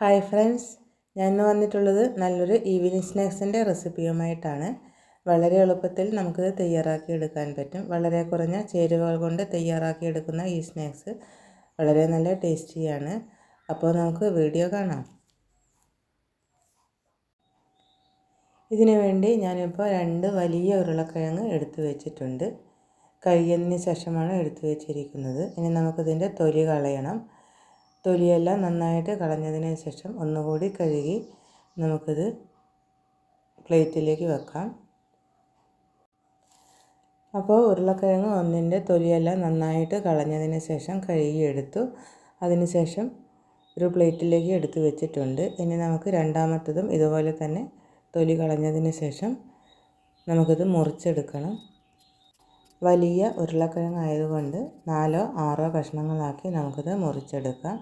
Hi friends ഞാൻ വന്നിട്ടുള്ളത് നല്ലൊരു ഈവനിങ് സ്നാക്സിന്റെ റെസിപ്പിയുമായിട്ടാണ്. വളരെ എളുപ്പത്തിൽ നമുക്കിത് തയ്യാറാക്കി എടുക്കാൻ പറ്റും. വളരെ കുറഞ്ഞ ചേരുവകൾ കൊണ്ട് തയ്യാറാക്കി എടുക്കുന്ന ഈ സ്നാക്സ് വളരെ നല്ല ടേസ്റ്റിയാണ്. അപ്പോൾ നമുക്ക് വീഡിയോ കാണാം. ഇതിനു വേണ്ടി ഞാനിപ്പോൾ രണ്ട് വലിയ ഉരുളക്കിഴങ്ങ് എടുത്തു വെച്ചിട്ടുണ്ട്. കഴുകിയതിന് ശേഷമാണ് എടുത്തു വെച്ചിരിക്കുന്നത്. ഇനി നമുക്കിതിന്റെ തൊലി കളയണം. തൊലിയെല്ലാം നന്നായിട്ട് കളഞ്ഞതിന് ശേഷം ഒന്നുകൂടി കഴുകി നമുക്കിത് പ്ലേറ്റിലേക്ക് വെക്കാം. അപ്പോൾ ഉരുളക്കിഴങ്ങ് ഒന്നിന്റെ തൊലിയെല്ലാം നന്നായിട്ട് കളഞ്ഞതിന് ശേഷം കഴുകിയെടുത്തു. അതിന് ശേഷം ഒരു പ്ലേറ്റിലേക്ക് എടുത്ത് വെച്ചിട്ടുണ്ട്. ഇനി നമുക്ക് രണ്ടാമത്തതും ഇതുപോലെ തന്നെ തൊലി കളഞ്ഞതിന് ശേഷം നമുക്കിത് മുറിച്ചെടുക്കണം. വലിയ ഉരുളക്കിഴങ്ങ് ആയതുകൊണ്ട് നാലോ ആറോ കഷ്ണങ്ങളാക്കി നമുക്കിത് മുറിച്ചെടുക്കാം.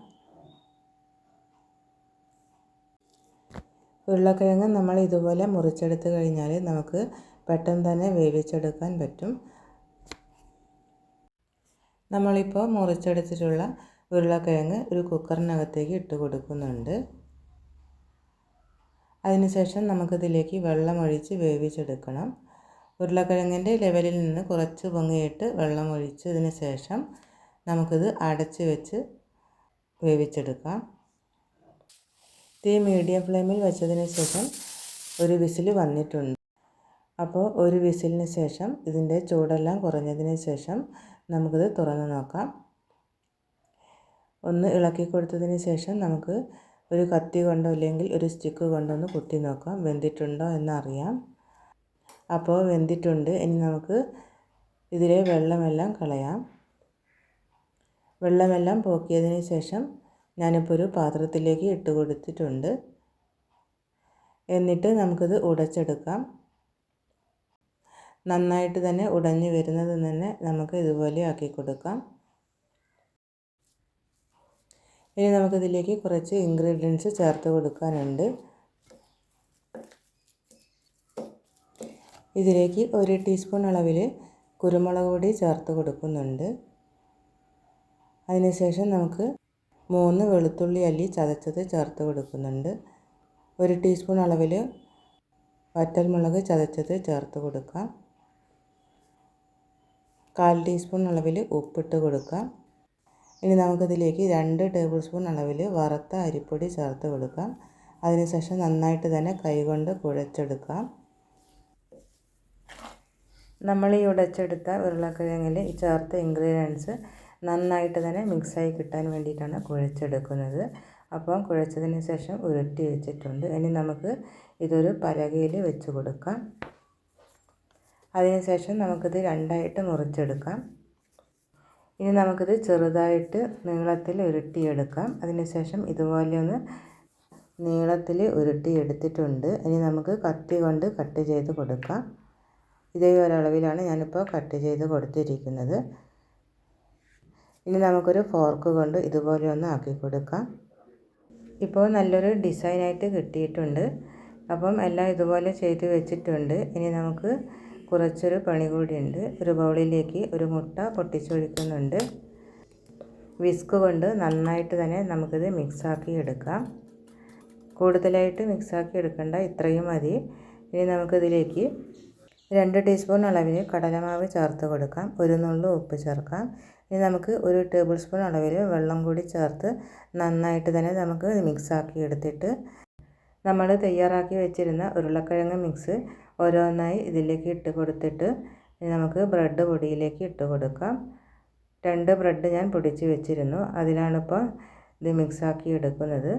ഉരുളക്കിഴങ്ങ് നമ്മൾ ഇതുപോലെ മുറിച്ചെടുത്ത് കഴിഞ്ഞാൽ നമുക്ക് പെട്ടെന്ന് തന്നെ വേവിച്ചെടുക്കാൻ പറ്റും. നമ്മളിപ്പോൾ മുറിച്ചെടുത്തിട്ടുള്ള ഉരുളക്കിഴങ്ങ് ഒരു കുക്കറിനകത്തേക്ക് ഇട്ട് കൊടുക്കുന്നുണ്ട്. അതിനുശേഷം നമുക്കിതിലേക്ക് വെള്ളമൊഴിച്ച് വേവിച്ചെടുക്കണം. ഉരുളക്കിഴങ്ങിന്റെ ലെവലിൽ നിന്ന് കുറച്ച് പൊങ്ങിയിട്ട് വെള്ളം ഒഴിച്ചതിന് ശേഷം നമുക്കിത് അടച്ച് വെച്ച് വേവിച്ചെടുക്കാം. തീ മീഡിയം ഫ്ലെയിമിൽ വെച്ചതിന് ശേഷം ഒരു വിസിൽ വന്നിട്ടുണ്ട്. അപ്പോൾ ഒരു വിസിലിന് ശേഷം ഇതിന്റെ ചൂടെല്ലാം കുറഞ്ഞതിന് ശേഷം നമുക്കിത് തുറന്ന് നോക്കാം. ഒന്ന് ഇളക്കി കൊടുത്തതിന് ശേഷം നമുക്ക് ഒരു കത്തി കൊണ്ടോ അല്ലെങ്കിൽ ഒരു സ്റ്റിക്ക് കൊണ്ടോ ഒന്ന് കുത്തി നോക്കാം. വെന്തിട്ടുണ്ടോ എന്നറിയാം. അപ്പോൾ വെന്തിട്ടുണ്ട്. ഇനി നമുക്ക് ഇതിലെ വെള്ളമെല്ലാം കളയാം. വെള്ളമെല്ലാം പോക്കിയതിന് ശേഷം ഞാനിപ്പോൾ ഒരു പാത്രത്തിലേക്ക് ഇട്ട് കൊടുത്തിട്ടുണ്ട്. എന്നിട്ട് നമുക്കിത് ഉടച്ചെടുക്കാം. നന്നായിട്ട് തന്നെ ഉടഞ്ഞു വരുന്നത് തന്നെ നമുക്ക് ഇതുപോലെ ആക്കി കൊടുക്കാം. ഇനി നമുക്കിതിലേക്ക് കുറച്ച് ഇൻഗ്രീഡിയൻസ് ചേർത്ത് കൊടുക്കാനുണ്ട്. ഇതിലേക്ക് ഒരു ടീസ്പൂൺ അളവിൽ കുരുമുളക് പൊടി ചേർത്ത് കൊടുക്കുന്നുണ്ട്. അതിനുശേഷം നമുക്ക് മൂന്ന് വെളുത്തുള്ളി അല്ലി ചതച്ചത് ചേർത്ത് കൊടുക്കുന്നുണ്ട്. ഒരു ടീസ്പൂൺ അളവിൽ വറ്റൽമുളക് ചതച്ചത് ചേർത്ത് കൊടുക്കാം. കാൽ ടീസ്പൂൺ അളവിൽ ഉപ്പിട്ട് കൊടുക്കാം. ഇനി നമുക്കതിലേക്ക് രണ്ട് ടേബിൾ സ്പൂൺ അളവിൽ വറുത്ത അരിപ്പൊടി ചേർത്ത് കൊടുക്കാം. അതിനുശേഷം നന്നായിട്ട് തന്നെ കൈകൊണ്ട് കുഴച്ചെടുക്കാം. നമ്മൾ ഈ ഉടച്ചെടുത്ത ഉരുളക്കിഴങ്ങിൽ ചേർത്ത ഇൻഗ്രീഡിയൻസ് നന്നായിട്ട് തന്നെ മിക്സായി കിട്ടാൻ വേണ്ടിയിട്ടാണ് കുഴച്ചെടുക്കുന്നത്. അപ്പം കുഴച്ചതിന് ശേഷം ഉരുട്ടി വെച്ചിട്ടുണ്ട്. ഇനി നമുക്ക് ഇതൊരു പലകയിൽ വെച്ച് കൊടുക്കാം. അതിനുശേഷം നമുക്കിത് രണ്ടായിട്ട് മുറിച്ചെടുക്കാം. ഇനി നമുക്കിത് ചെറുതായിട്ട് നീളത്തിൽ ഉരുട്ടിയെടുക്കാം. അതിനുശേഷം ഇതുപോലെ ഒന്ന് നീളത്തിൽ ഉരുട്ടിയെടുത്തിട്ടുണ്ട്. ഇനി നമുക്ക് കത്തി കൊണ്ട് കട്ട് ചെയ്ത് കൊടുക്കാം. ഇതേ ഒരളവിലാണ് ഞാനിപ്പോൾ കട്ട് ചെയ്ത് കൊടുത്തിരിക്കുന്നത്. ഇനി നമുക്കൊരു ഫോർക്ക് കൊണ്ട് ഇതുപോലെ ഒന്ന് ആക്കി കൊടുക്കാം. ഇപ്പോൾ നല്ലൊരു ഡിസൈനായിട്ട് കിട്ടിയിട്ടുണ്ട്. അപ്പം എല്ലാം ഇതുപോലെ ചെയ്ത് വെച്ചിട്ടുണ്ട്. ഇനി നമുക്ക് കുറച്ചൊരു പണി കൂടിയുണ്ട്. ഒരു ബൗളിലേക്ക് ഒരു മുട്ട പൊട്ടിച്ചൊഴിക്കുന്നുണ്ട്. വിസ്ക് കൊണ്ട് നന്നായിട്ട് തന്നെ നമുക്കിത് മിക്സാക്കി എടുക്കാം. കൂടുതലായിട്ട് മിക്സാക്കി എടുക്കേണ്ട ഇത്രയും മതി. ഇനി നമുക്കിതിലേക്ക് രണ്ട് ടീസ്പൂൺ അളവിൽ കടലമാവ് ചേർത്ത് കൊടുക്കാം. ഒരു നുള്ളു ഉപ്പ് ചേർക്കാം. ഇനി നമുക്ക് ഒരു ടേബിൾ സ്പൂൺ അളവിൽ വെള്ളം കൂടി ചേർത്ത് നന്നായിട്ട് തന്നെ നമുക്ക് മിക്സാക്കി എടുത്തിട്ട് നമ്മൾ തയ്യാറാക്കി വെച്ചിരുന്ന ഉരുളക്കിഴങ്ങ് മിക്സ് ഓരോന്നായി ഇതിലേക്ക് ഇട്ട് കൊടുത്തിട്ട് നമുക്ക് ബ്രെഡ് പൊടിയിലേക്ക് ഇട്ട് കൊടുക്കാം. രണ്ട് ബ്രെഡ് ഞാൻ പൊടിച്ച് വെച്ചിരുന്നു. അതിലാണിപ്പോൾ ഇത് മിക്സാക്കി എടുക്കുന്നത്.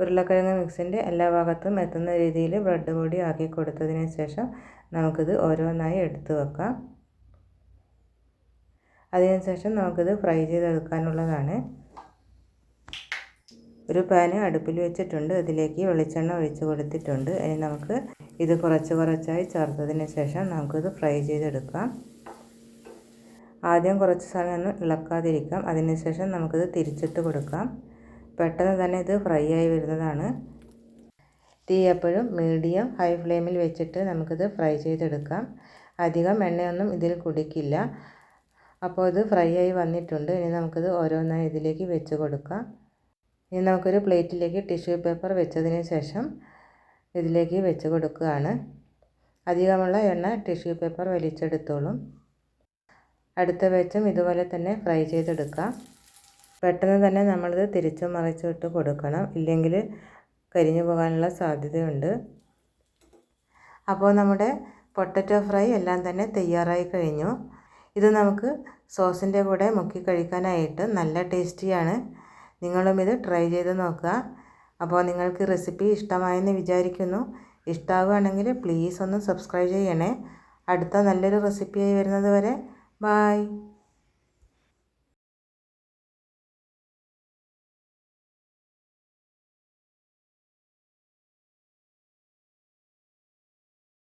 ഉരുളക്കിഴങ്ങ് മിക്സിന്റെ എല്ലാ ഭാഗത്തും എത്തുന്ന രീതിയിൽ ബ്രെഡ് പൊടി ആക്കി കൊടുത്തതിന് ശേഷം നമുക്കിത് ഓരോന്നായി എടുത്തു വെക്കാം. അതിനുശേഷം നമുക്കിത് ഫ്രൈ ചെയ്തെടുക്കാനുള്ളതാണ്. ഒരു പാന് അടുപ്പിൽ വെച്ചിട്ടുണ്ട്. അതിലേക്ക് വെളിച്ചെണ്ണ ഒഴിച്ചു കൊടുത്തിട്ടുണ്ട്. ഇനി നമുക്ക് ഇത് കുറച്ച് കുറച്ചായി ചേർത്തതിന് ശേഷം നമുക്കിത് ഫ്രൈ ചെയ്തെടുക്കാം. ആദ്യം കുറച്ച് സമയം ഒന്ന് ഇളക്കാതിരിക്കാം. അതിനുശേഷം നമുക്കിത് തിരിച്ചിട്ട് കൊടുക്കാം. പെട്ടെന്ന് തന്നെ ഇത് ഫ്രൈ ആയി വരുന്നതാണ്. തീ എപ്പോഴും മീഡിയം ഹൈ ഫ്ലെയിമിൽ വെച്ചിട്ട് നമുക്കിത് ഫ്രൈ ചെയ്തെടുക്കാം. അധികം എണ്ണയൊന്നും ഇതിൽ കുടിക്കില്ല. അപ്പോൾ ഇത് ഫ്രൈ ആയി വന്നിട്ടുണ്ട്. ഇനി നമുക്കിത് ഓരോന്നായി ഇതിലേക്ക് വെച്ച് കൊടുക്കാം. ഇനി നമുക്കൊരു പ്ലേറ്റിലേക്ക് ടിഷ്യൂ പേപ്പർ വെച്ചതിന് ശേഷം ഇതിലേക്ക് വെച്ച് കൊടുക്കുകയാണ്. അധികമുള്ള എണ്ണ ടിഷ്യൂ പേപ്പർ വലിച്ചെടുത്തോളും. അടുത്ത വെച്ചും ഇതുപോലെ തന്നെ ഫ്രൈ ചെയ്തെടുക്കാം. പെട്ടെന്ന് തന്നെ നമ്മളിത് തിരിച്ചും മറിച്ചും ഇട്ട് കൊടുക്കണം. ഇല്ലെങ്കിൽ കരിഞ്ഞു പോകാനുള്ള സാധ്യതയുണ്ട്. അപ്പോൾ നമ്മുടെ പൊട്ടറ്റോ ഫ്രൈ എല്ലാം തന്നെ തയ്യാറായി കഴിഞ്ഞു. ഇത് നമുക്ക് സോസിന്റെ കൂടെ മുക്കി കഴിക്കാനായിട്ട് നല്ല ടേസ്റ്റിയാണ്. നിങ്ങളും ഇത് ട്രൈ ചെയ്ത് നോക്കുക. അപ്പോൾ നിങ്ങൾക്ക് റെസിപ്പി ഇഷ്ടമായെന്ന് വിചാരിക്കുന്നു. ഇഷ്ടമാവുകയാണെങ്കിൽ പ്ലീസ് ഒന്ന് സബ്സ്ക്രൈബ് ചെയ്യണേ. അടുത്ത നല്ലൊരു റെസിപ്പിയായി വരുന്നത് വരെ ബായ്